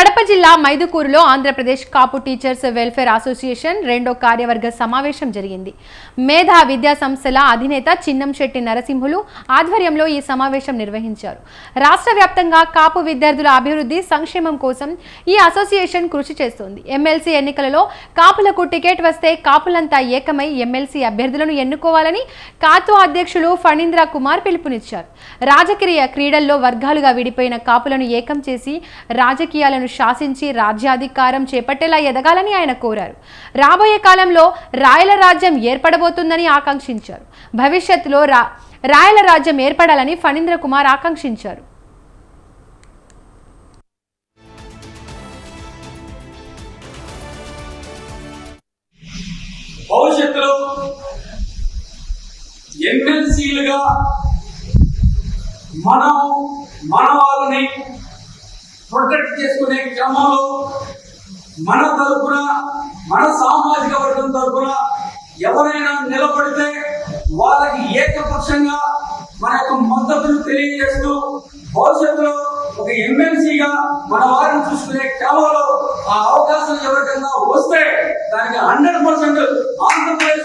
కడప జిల్లా మైదుకూరులో Andhra Pradesh Kapu teachers welfare association రెండో కార్యవర్గ సమావేశం జరిగింది. మేధా విద్యా సంస్థల అధినేత చిన్నంశెట్టి నరసింహులు ఆధ్వర్యంలో ఈ సమావేశం నిర్వహించారు. రాష్ట్ర వ్యాప్తంగా కాపు విద్యార్థుల అభివృద్ధి సంక్షేమం కోసం ఈ అసోసియేషన్ కృషి చేస్తోంది. ఎమ్మెల్సీ ఎన్నికలలో కాపులకు టికెట్ వస్తే కాపులంతా ఏకమై ఎమ్మెల్సీ అభ్యర్థులను ఎన్నుకోవాలని కాతో అధ్యక్షులు ఫణీంద్ర కుమార్ పిలుపునిచ్చారు. రాజకీయ క్రీడల్లో వర్గాలుగా విడిపోయిన కాపులను ఏకం చేసి రాజకీయాలను శాసించి రాజ్యాధికారం చేపట్టేలా ఎదగాలని ఆయన కోరారు. రాబోయే కాలంలో రాయల రాజ్యం ఏర్పడబోతుందని ఆకాంక్షించారు. భవిష్యత్తులో రా రాయల రాజ్యం ఏర్పడాలని ఫణీంద్ర కుమార్ ఆకాంక్షించారు. భవిష్యత్తులో ఎమ్మెల్సీలుగా మనం మన వాళ్ళని ప్రొటెక్ట్ చేసుకునే క్రమంలో మన తరపున మన సామాజిక వర్గం తరపున ఎవరైనా నిలబడితే వాళ్ళకి ఏకపక్షంగా మన యొక్క మద్దతును తెలియజేస్తూ భవిష్యత్తులో ఒక ఎమ్మెల్సీగా మన వారిని చూసుకునే క్రమంలో ఆ అవకాశం ఎవరికైనా వస్తే దానికి హండ్రెడ్ పర్సెంట్ ఆంధ్రప్రదేశ్